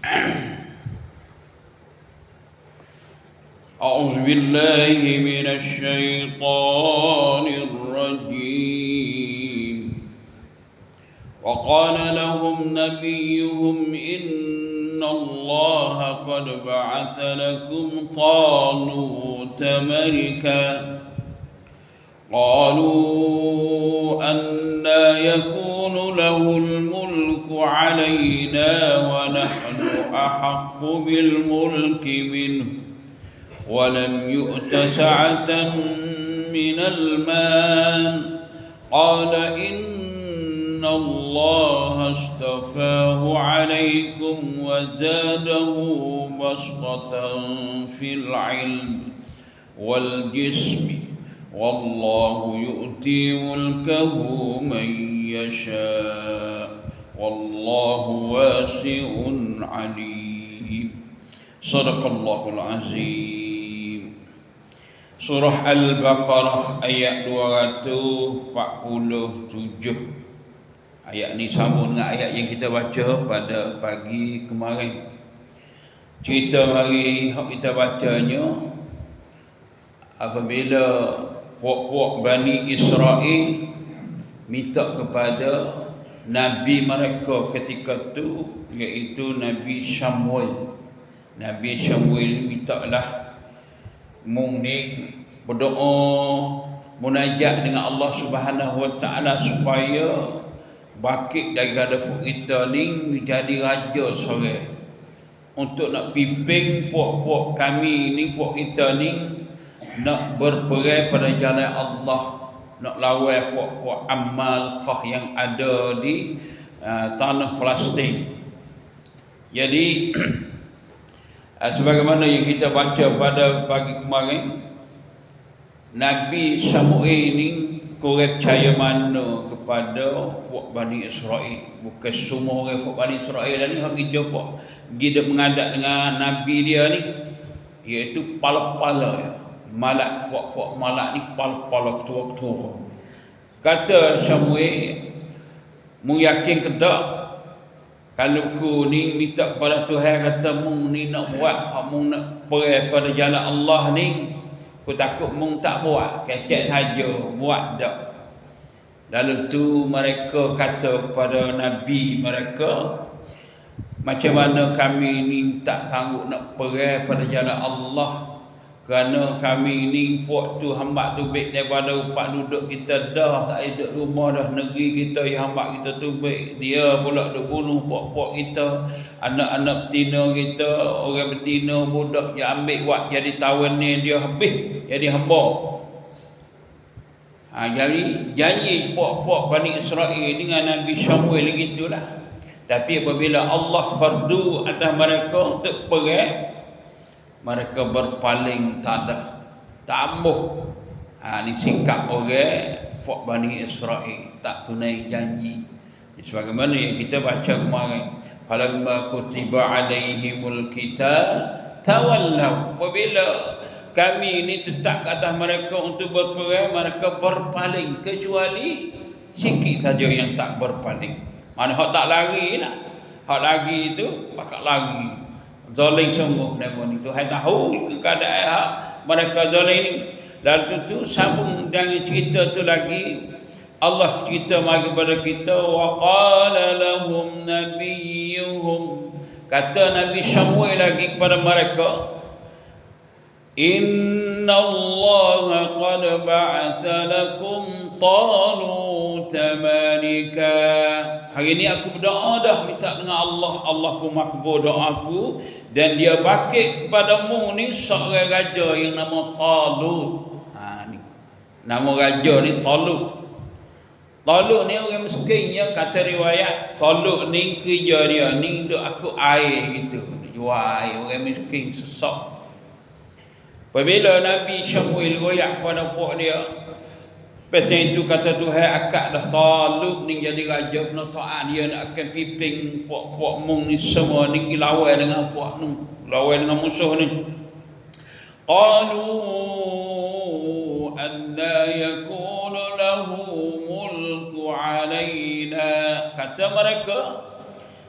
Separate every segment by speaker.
Speaker 1: أعوذ بالله من الشيطان الرجيم. وقال لهم نبيهم إن الله قد بعث لكم طالوت ملكا. قالوا أنا يكون له الملك علينا ونحن أحق بالملك منه ولم يؤت سعة من المال قال إن الله اصطفاه عليكم وزاده بسطة في العلم والجسم والله يؤتي ملكه من يشاء والله واسع عليم صدق الله العظيم Surah Al-Baqarah ayat 247 Ayat ni sambung dengan ayat yang kita baca pada pagi kemarin Cerita hari yang kita bacanya Apabila puak-puak Bani Israel Minta kepada Nabi mereka ketika itu Iaitu Nabi Samuel Nabi Samuel minta lah mung ni berdoa munajat dengan Allah Subhanahu Wa Taala supaya bakit daripada kita ni menjadi raja sore. Untuk nak pimpin puak-puak kami ni puak kita ni nak berperai pada jalan Allah nak lawan puak-puak amal kah yang ada di uh, tanah Palestin. Jadi Ah, sebagaimana yang kita baca pada pagi kemarin Nabi Samuel ini kurang percaya mana kepada Fuak Bani Israel. Bukan semua orang Fuak Bani Israel ni hak kita pak kita mengadak dengan Nabi dia ni iaitu pala-pala ya. Malak Fuak-Fuak malak ni pala-pala ketua-ketua kata Samuel mu yakin kedak kalau ku ni minta kepada Tuhan kata mung ni nak buat mung nak pergi pada jalan Allah ni ku takut mung tak buat. Kecek saja buat dak lalu tu mereka kata kepada nabi mereka macam mana kami ni tak sanggup nak pergi pada jalan Allah kerana kami ni puak tu hamba tu baik daripada upak duduk kita dah tak ada rumah dah negeri kita yang hamba kita tu baik. Dia pula duk bunuh puak-puak kita anak-anak betina kita orang betina budak yang ambil wak jadi tawan ni dia habis jadi hamba. Ha, jadi janji puak-puak Bani Israel dengan Nabi Samuel gitulah. Tapi apabila Allah fardu atas mereka untuk pergi mereka berpaling tak ada tambah. Ha, ni sikap orang Fok Bani Israel tak tunai janji. Sebagaimana yang kita baca kemarin falamma kutiba alaihimul kitab tawallaw apabila kami ini tetap ke atas mereka untuk berperang mereka berpaling. Kecuali sikit saja yang tak berpaling. Mana hak tak lari lah hak lagi itu bakal lari zalim sungguh nama ni Tuhan tahu keadaan hak mereka zalim ni lalu tu sambung dengan cerita tu lagi Allah cerita mari kepada kita wa qala lahum nabiyyuhum kata Nabi Samuel lagi kepada mereka Inna Allah qad ba'atha lakum talut malika Hari ini aku berdoa dah minta dengan Allah. Allah pun makbul doaku. Dan dia bakit kepadamu ni seorang raja yang nama Talut. Ha, ni. Nama raja ni Talut. Talut ni orang miskin ya kata riwayat. Talut ni kerja dia ni duk aku air gitu. Jual air orang miskin sesak Apabila Nabi Samuel royak pada puak dia Pasal itu kata Tuhan akak dah taluk ni jadi raja kena ta'an dia nak akan piping puak-puak mung ni semua ni lawan dengan puak ni lawan dengan musuh ni. Qalu anna yakunu lahu mulku alaina kata mereka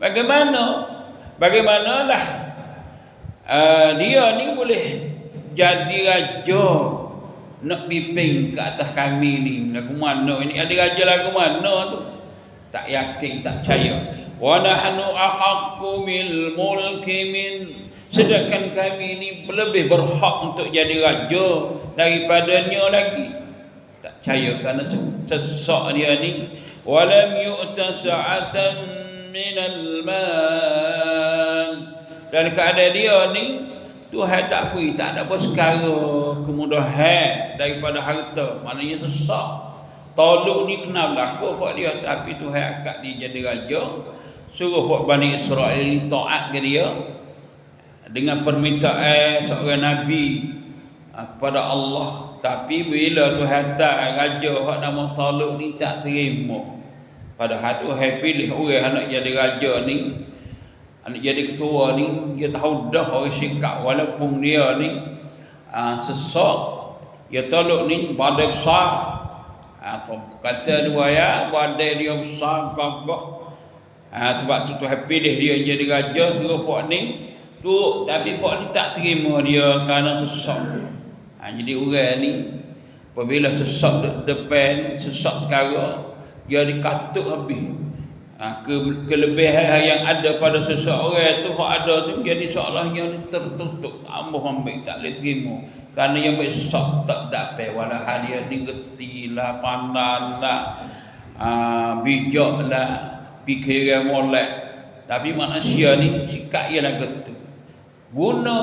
Speaker 1: bagaimana? Bagaimanalah uh, dia ni boleh jadi raja nak pimpin ke atas kami ni. Lagu mana ini ada raja lagu mana tu? Tak yakin tak percaya. Wa nahnu ahaqqu bil mulki min. Sedangkan kami ni lebih berhak untuk jadi raja daripadanya lagi. Tak percaya kerana sesak dia ni. Walam yu'ta sa'atan min al mal. Dan keadaan dia ni Tuhan tak beri, tak ada apa sekara kemudahan daripada harta. Maknanya sesak. Toluk ni kena berlaku buat dia. Tapi Tuhan akak dia jadi raja. Suruh buat Bani Israel ni taat ke dia. Dengan permintaan seorang Nabi ha, kepada Allah. Tapi bila Tuhan tak raja buat nama Toluk ni tak terima. Padahal Tuhan pilih orang nak jadi raja ni anak jadi ketua ni dia tahu dah orang sikap walaupun dia ni uh, sesak dia tolok ni badai besar. Atau uh, kata dua ya badai dia besar gagah. Uh, sebab tu Tuhan pilih dia jadi raja suruh puak ni. Tu tapi puak ni tak terima dia kerana sesak uh, jadi orang ni apabila sesak depan sesak perkara dia dikatuk habis ha, ke, kelebihan yang ada pada seseorang itu hak ada tu jadi seolah yang tertutup. Ambo ambil tak boleh terima. Kerana yang besok tak dapat walau dia digerti lah pandang lah. Ha, bijak lah. Fikiran molek. Tapi manusia ni sikap ia lah getu. Guna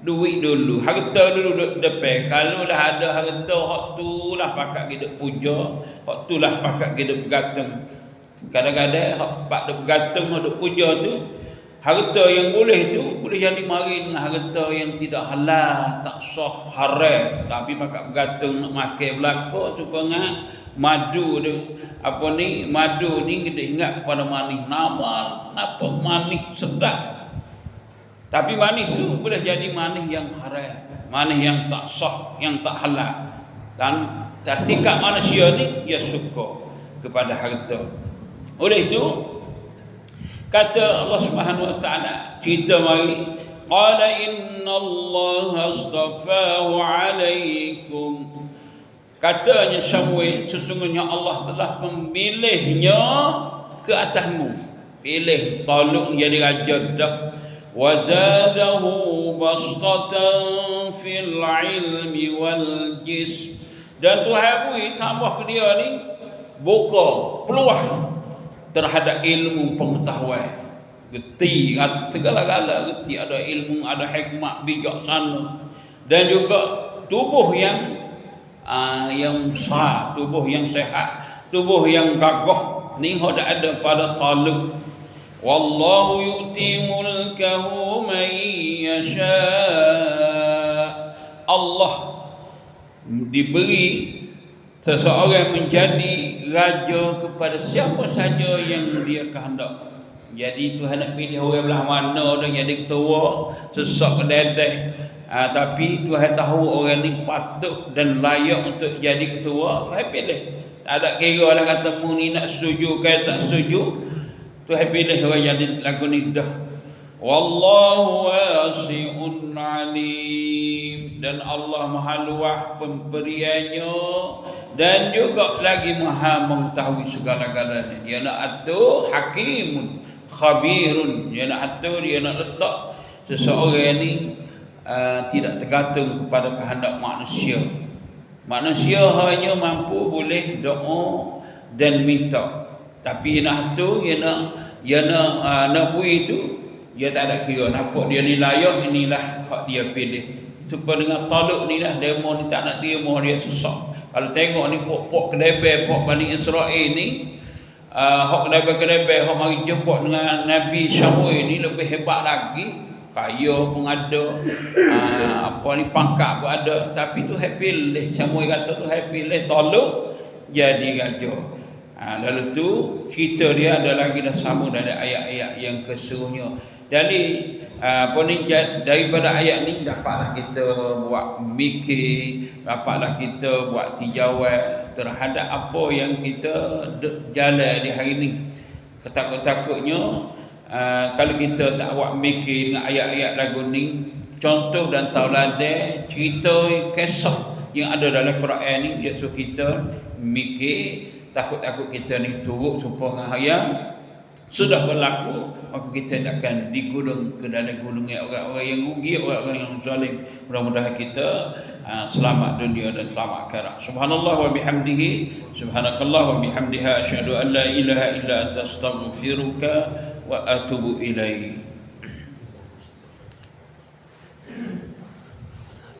Speaker 1: duit dulu harta dulu depan. Kalau lah ada harta hak tu lah pakat kita puja. Hak tu lah pakat kita bergantung Kadang-kadang pak duk bergantung duk puja tu harta yang boleh tu boleh jadi mari dengan harta yang tidak halal, tak sah, haram. Tapi pakat bergantung nak makan belaka supaya madu tu apa ni madu ni kita ingat kepada manis. Nama apa manis sedap? Tapi manis tu boleh jadi manis yang haram manis yang tak sah yang tak halal. Dan tingkat manusia ni dia suka kepada harta oleh itu kata Allah Subhanahu wa taala kita mari qala inna Allah astafahu alaikum katanya Samuel sesungguhnya Allah telah memilihnya ke atasmu. Pilih Taluk menjadi raja dah. Wazadahu bastatan fil ilmi wal jism dan Tuhan beri tambah ke dia ni buka peluang terhadap ilmu pengetahuan. Geti segala-gala geti. Ada ilmu ada hikmat bijaksana dan juga tubuh yang uh, yang sah tubuh yang sehat tubuh yang gagah ni ada ada pada taluk. Wallahu yu'ti mulkahu man yasha. Allah diberi seseorang menjadi raja kepada siapa saja yang dia kehendak. Jadi Tuhan nak pilih orang belah mana dan jadi ketua sesak ke dedeh. Ha, tapi Tuhan tahu orang ni patut dan layak untuk jadi ketua, Tuhan pilih. Tak ada kira lah kata mu ni nak setuju ke tak setuju. Tuhan pilih orang jadi lagu ni dah. Wallahu wasi'un alim dan Allah Maha luah pemberiannya dan juga lagi Maha mengetahui segala-galanya. Dia nak atur hakimun khabirun. Dia nak atur dia nak letak seseorang ini uh, tidak tergantung kepada kehendak manusia. Manusia hanya mampu boleh doa dan minta. Tapi nak atur dia nak dia nak uh, nak buat itu dia tak ada kira nampak dia ni layak inilah hak dia pilih supaya dengan taluk ni lah demo ni tak nak terima dia susah. Kalau tengok ni pok-pok kedebel pok Bani Israel ni uh, hak kedebel-kedebel hak mari jemput dengan Nabi Samuel ni lebih hebat lagi. Kaya pun ada uh, apa ni pangkat pun ada. Tapi tu happy leh Samuel kata tu happy leh tolong jadi raja. Ha, lalu tu cerita dia ada lagi dah sama dari ayat-ayat yang keseluruhnya. Jadi ah, apa ni daripada ayat ni dapatlah kita buat mikir, dapatlah kita buat tijawat terhadap apa yang kita jalan di hari ni. Ketakut-takutnya uh, kalau kita tak buat mikir dengan ayat-ayat lagu ni contoh dan tauladan cerita kisah yang ada dalam Quran ni dia suruh kita mikir takut-takut kita ni turut serupa dengan hayang sudah berlaku maka kita tidak akan digulung ke dalam gulungan orang-orang yang rugi orang-orang yang zalim. Mudah-mudahan kita uh, selamat dunia dan selamat akhirat. Subhanallah wa bihamdihi subhanakallah wa bihamdiha asyhadu an la ilaha illa anta astaghfiruka wa atubu ilaik